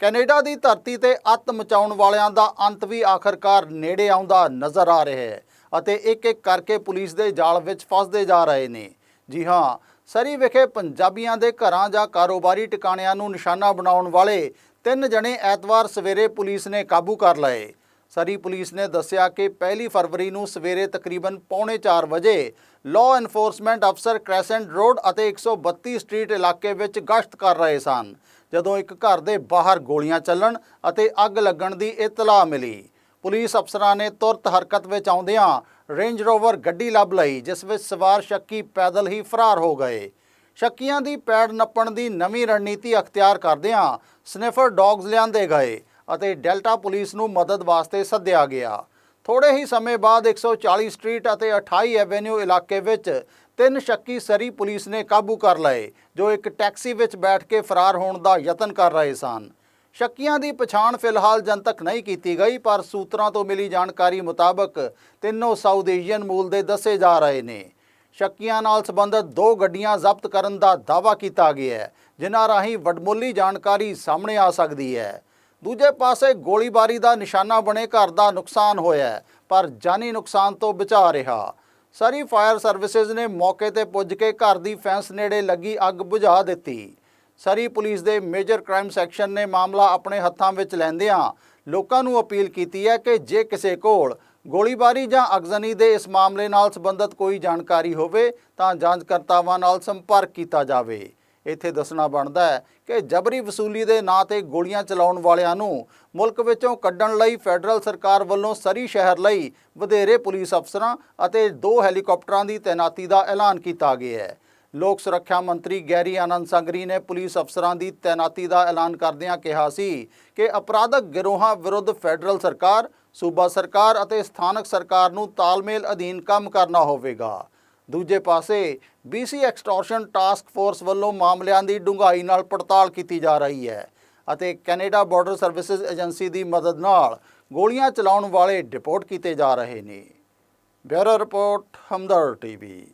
Canada ਦੀ ਧਰਤੀ ਤੇ ਅੱਤ ਮਚਾਉਣ ਵਾਲਿਆਂ ਦਾ ਅੰਤ ਵੀ ਆਖਰਕਾਰ ਨੇੜੇ ਆਉਂਦਾ ਨਜ਼ਰ ਆ ਰਿਹਾ ਹੈ ਅਤੇ ਇੱਕ ਇੱਕ ਕਰਕੇ ਪੁਲਿਸ ਦੇ ਜਾਲ ਵਿੱਚ ਫਸਦੇ ਜਾ ਰਹੇ ਨੇ। ਜੀ ਹਾਂ, ਸਰੀ ਵਿਖੇ ਪੰਜਾਬੀਆਂ ਦੇ ਘਰਾਂ ਜਾਂ ਕਾਰੋਬਾਰੀ ਟਿਕਾਣਿਆਂ ਨੂੰ ਨਿਸ਼ਾਨਾ ਬਣਾਉਣ ਵਾਲੇ ਤਿੰਨ ਜਣੇ ਐਤਵਾਰ ਸਵੇਰੇ ਪੁਲਿਸ ਨੇ ਕਾਬੂ ਕਰ ਲਏ। ਸਰੀ ਪੁਲਿਸ ਨੇ ਦੱਸਿਆ ਕਿ ਪਹਿਲੀ ਫਰਵਰੀ ਨੂੰ ਸਵੇਰੇ ਤਕਰੀਬਨ ਪੌਣੇ 4 ਵਜੇ ਲਾਅ ਐਨਫੋਰਸਮੈਂਟ ਅਫਸਰ ਕ੍ਰੈਸੈਂਟ ਰੋਡ ਅਤੇ 132 ਸਟਰੀਟ ਇਲਾਕੇ ਵਿੱਚ ਗਸ਼ਤ ਕਰ ਰਹੇ ਸਨ, ਜਦੋਂ ਇੱਕ ਘਰ ਦੇ ਬਾਹਰ ਗੋਲੀਆਂ ਚੱਲਣ ਅਤੇ ਅੱਗ ਲੱਗਣ ਦੀ ਇਤਲਾਹ ਮਿਲੀ। ਪੁਲਿਸ ਅਫਸਰਾਂ ਨੇ ਤੁਰਤ ਹਰਕਤ ਵਿੱਚ ਆਉਂਦਿਆਂ ਰੇਂਜ ਰੋਵਰ ਗੱਡੀ ਲੱਭ ਲਈ, ਜਿਸ ਵਿੱਚ ਸਵਾਰ ਸ਼ੱਕੀ ਪੈਦਲ ਹੀ ਫਰਾਰ ਹੋ ਗਏ। ਸ਼ੱਕੀਆਂ ਦੀ ਪੈੜ ਨੱਪਣ ਦੀ ਨਵੀਂ ਰਣਨੀਤੀ ਅਖਤਿਆਰ ਕਰਦਿਆਂ ਸਨਿਫਰ ਡੌਗਸ ਲਿਆਂਦੇ ਗਏ ਅਤੇ ਡੈਲਟਾ ਪੁਲਿਸ ਨੂੰ ਮਦਦ ਵਾਸਤੇ ਸੱਦਿਆ ਗਿਆ। ਥੋੜੇ ਹੀ ਸਮੇਂ ਬਾਅਦ 140 ਸਟਰੀਟ ਅਤੇ 28 ਐਵੇਨਿਊ ਇਲਾਕੇ ਵਿੱਚ ਤਿੰਨ ਸ਼ੱਕੀ ਸਰੀ ਪੁਲਿਸ ਨੇ ਕਾਬੂ ਕਰ ਲਏ, ਜੋ ਇੱਕ ਟੈਕਸੀ ਵਿੱਚ ਬੈਠ ਕੇ ਫਰਾਰ ਹੋਣ ਦਾ ਯਤਨ ਕਰ ਰਹੇ ਸਨ। ਸ਼ੱਕੀਆਂ ਦੀ ਪਛਾਣ ਫਿਲਹਾਲ ਜਨਤਕ ਨਹੀਂ ਕੀਤੀ ਗਈ, ਪਰ ਸੂਤਰਾਂ ਤੋਂ ਮਿਲੀ ਜਾਣਕਾਰੀ ਮੁਤਾਬਕ ਤਿੰਨੋਂ ਸਾਊਥ ਏਸ਼ੀਅਨ ਮੂਲ ਦੇ ਦੱਸੇ ਜਾ ਰਹੇ ਨੇ। ਸ਼ੱਕੀਆਂ ਨਾਲ ਸੰਬੰਧਿਤ ਦੋ ਗੱਡੀਆਂ ਜ਼ਬਤ ਕਰਨ ਦਾ ਦਾਅਵਾ ਕੀਤਾ ਗਿਆ ਹੈ, ਜਿਨ੍ਹਾਂ ਰਾਹੀਂ ਵਡਮੁੱਲੀ ਜਾਣਕਾਰੀ ਸਾਹਮਣੇ ਆ ਸਕਦੀ ਹੈ। ਦੂਜੇ ਪਾਸੇ ਗੋਲੀਬਾਰੀ ਦਾ ਨਿਸ਼ਾਨਾ ਬਣੇ ਘਰ ਦਾ ਨੁਕਸਾਨ ਹੋਇਆ ਪਰ ਜਾਨੀ ਨੁਕਸਾਨ ਤੋਂ ਬਚਾ ਰਿਹਾ। ਸਰੀ ਫਾਇਰ ਸਰਵਿਸਿਜ਼ ਨੇ ਮੌਕੇ ਤੇ ਪੁੱਜ ਕੇ ਘਰ ਦੀ ਫੈਂਸ ਨੇੜੇ ਲੱਗੀ ਅੱਗ ਬੁਝਾ ਦਿੱਤੀ। ਸਰੀ ਪੁਲਿਸ ਦੇ ਮੇਜਰ ਕ੍ਰਾਈਮ ਸੈਕਸ਼ਨ ਨੇ ਮਾਮਲਾ ਆਪਣੇ ਹੱਥਾਂ ਵਿੱਚ ਲੈਂਦਿਆਂ ਲੋਕਾਂ ਨੂੰ ਅਪੀਲ ਕੀਤੀ ਹੈ ਕਿ ਜੇ ਕਿਸੇ ਕੋਲ ਗੋਲੀਬਾਰੀ ਜਾਂ ਅਗਜ਼ਨੀ ਦੇ ਇਸ ਮਾਮਲੇ ਨਾਲ ਸੰਬੰਧਿਤ ਕੋਈ ਜਾਣਕਾਰੀ ਹੋਵੇ, ਤਾਂ ਜਾਂਚਕਰਤਾਵਾਂ ਨਾਲ ਸੰਪਰਕ ਕੀਤਾ ਜਾਵੇ। ਇੱਥੇ ਦੱਸਣਾ ਬਣਦਾ ਹੈ ਕਿ ਜਬਰੀ ਵਸੂਲੀ ਦੇ ਨਾਂ ਤੇ ਗੋਲੀਆਂ ਚਲਾਉਣ ਵਾਲਿਆਂ ਨੂੰ ਮੁਲਕ ਵਿੱਚੋਂ ਕੱਢਣ ਲਈ ਫੈਡਰਲ ਸਰਕਾਰ ਵੱਲੋਂ ਸਰੀ ਸ਼ਹਿਰ ਲਈ ਵਧੇਰੇ ਪੁਲਿਸ ਅਫਸਰਾਂ ਅਤੇ ਦੋ ਹੈਲੀਕਾਪਟਰਾਂ ਦੀ ਤੈਨਾਤੀ ਦਾ ਐਲਾਨ ਕੀਤਾ ਗਿਆ ਹੈ। ਲੋਕ ਸੁਰੱਖਿਆ ਮੰਤਰੀ ਗੈਰੀ ਆਨੰਦ ਸੰਗਰੀ ਨੇ ਪੁਲਿਸ ਅਫਸਰਾਂ ਦੀ ਤੈਨਾਤੀ ਦਾ ਐਲਾਨ ਕਰਦਿਆਂ ਕਿਹਾ ਸੀ ਕਿ ਅਪਰਾਧਕ ਗਿਰੋਹਾਂ ਵਿਰੁੱਧ ਫੈਡਰਲ ਸਰਕਾਰ, ਸੂਬਾ ਸਰਕਾਰ ਅਤੇ ਸਥਾਨਕ ਸਰਕਾਰ ਨੂੰ ਤਾਲਮੇਲ ਅਧੀਨ ਕੰਮ ਕਰਨਾ ਹੋਵੇਗਾ। ਦੂਜੇ ਪਾਸੇ BC ਐਕਸਟੋਰਸ਼ਨ ਟਾਸਕ ਫੋਰਸ ਵੱਲੋਂ ਮਾਮਲਿਆਂ ਦੀ ਡੂੰਘਾਈ ਨਾਲ ਪੜਤਾਲ ਕੀਤੀ ਜਾ ਰਹੀ ਹੈ ਅਤੇ ਕੈਨੇਡਾ ਬਾਰਡਰ ਸਰਵਿਸਿਜ਼ ਏਜੰਸੀ ਦੀ ਮਦਦ ਨਾਲ ਗੋਲੀਆਂ ਚਲਾਉਣ ਵਾਲੇ ਡਿਪੋਰਟ ਕੀਤੇ ਜਾ ਰਹੇ ਨੇ। Bureau report Hamdard TV.